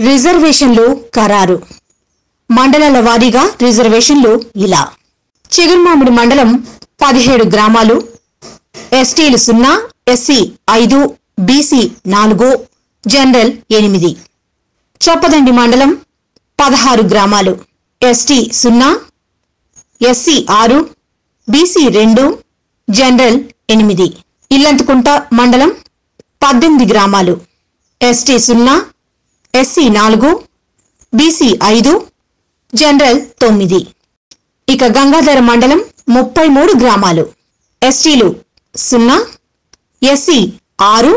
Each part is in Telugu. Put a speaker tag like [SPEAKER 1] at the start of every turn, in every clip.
[SPEAKER 1] రిజర్వేషన్లు ఖరారు. మండలాల వారీగా రిజర్వేషన్లు ఇలా. చిగురుమామిడి మండలం పదిహేడు గ్రామాలు. ఎస్టీలు సున్నా ఎస్సీ ఐదు బీసీ నాలుగు జనరల్ ఎనిమిది. చొప్పదండి మండలం పదహారు గ్రామాలు. ఎస్టీ సున్నా ఎస్సీ ఆరు బీసీ రెండు జనరల్ ఎనిమిది. ఇల్లంతకుంట మండలం పద్దెనిమిది గ్రామాలు. ఎస్టీ సున్నా ఎస్సీ నాలుగు బీసీ ఐదు జనరల్ తొమ్మిది. ఇక గంగాధర మండలం ముప్పై మూడు గ్రామాలు. ఎస్టీలు సున్నా ఎస్సీ ఆరు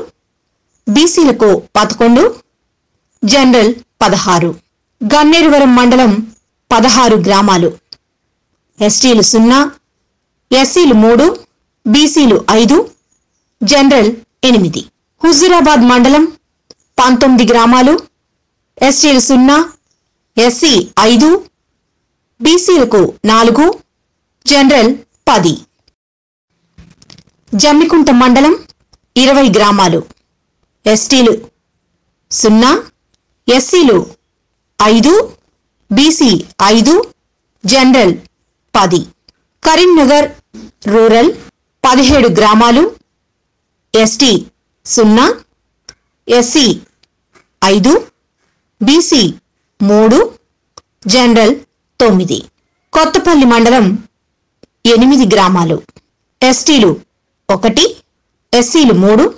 [SPEAKER 1] బీసీలకు పదకొండు జనరల్ పదహారు. గన్నేరువరం మండలం పదహారు గ్రామాలు. ఎస్టీలు సున్నా ఎస్సీలు మూడు బీసీలు ఐదు జనరల్ ఎనిమిది. హుజూరాబాద్ మండలం పంతొమ్మిది గ్రామాలు. ఎస్టీలు సున్నా ఎస్సీ ఐదు బీసీలకు నాలుగు జనరల్ పది. జమ్మికుంట మండలం ఇరవై గ్రామాలు. ఎస్టీలు సున్నా ఎస్సీలు ఐదు బీసీ ఐదు జనరల్ పది. కరీంనగర్ రూరల్ పదిహేడు గ్రామాలు. ఎస్టీ సున్నా ఎస్సీ ఐదు బీసీ మూడు జనరల్ తొమ్మిది. కొత్తపల్లి మండలం ఎనిమిది గ్రామాలు. ఎస్టీలు ఒకటి ఎస్సీలు మూడు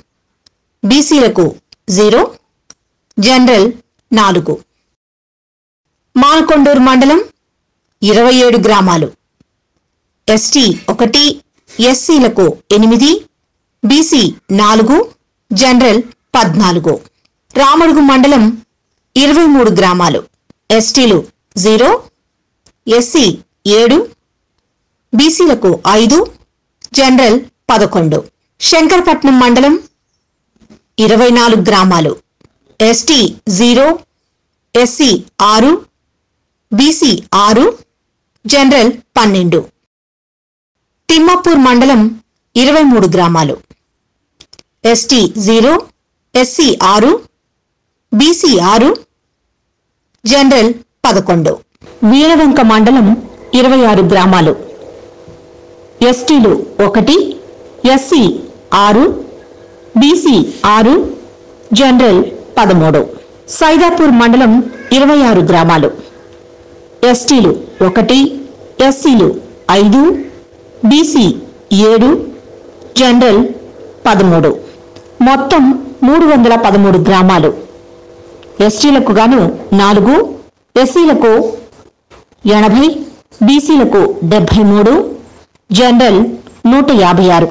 [SPEAKER 1] బీసీలకు జీరో జనరల్ నాలుగు. మాల్కొండూరు మండలం ఇరవై ఏడు గ్రామాలు. ఎస్టీ ఒకటి ఎస్సీలకు ఎనిమిది బీసీ నాలుగు జనరల్ పద్నాలుగు. రామడుగు మండలం ఇరవై మూడు గ్రామాలు. ఎస్టీలు జీరో ఎస్సీ ఏడు బీసీలకు ఐదు జనరల్ పదకొండు. శంకరపట్నం మండలం ఇరవై నాలుగు గ్రామాలు. ఎస్టీ జీరో ఎస్సీ ఆరు బీసీ ఆరు జనరల్ పన్నెండు. తిమ్మాపూర్ మండలం ఇరవై మూడు గ్రామాలు. ఎస్టీ జీరో ఎస్సీ ఆరు బీసీ ఆరు జనరల్ పదకొండు. వీరవంక మండలం ఇరవై ఆరు గ్రామాలు. ఎస్టీలు ఒకటి ఎస్సీ ఆరు బీసీ ఆరు జనరల్ పదమూడు. సైదాపూర్ మండలం ఇరవై ఆరు గ్రామాలు. ఎస్టీలు ఒకటి ఎస్సీలు ఐదు బీసీ ఏడు జనరల్ పదమూడు. మొత్తం మూడు వందల పదమూడు గ్రామాలు. ఎస్టీలకు గాను నాలుగు ఎస్సీలకు ఎనభై బీసీలకు డెబ్బై మూడు జనరల్ నూట యాభై ఆరు.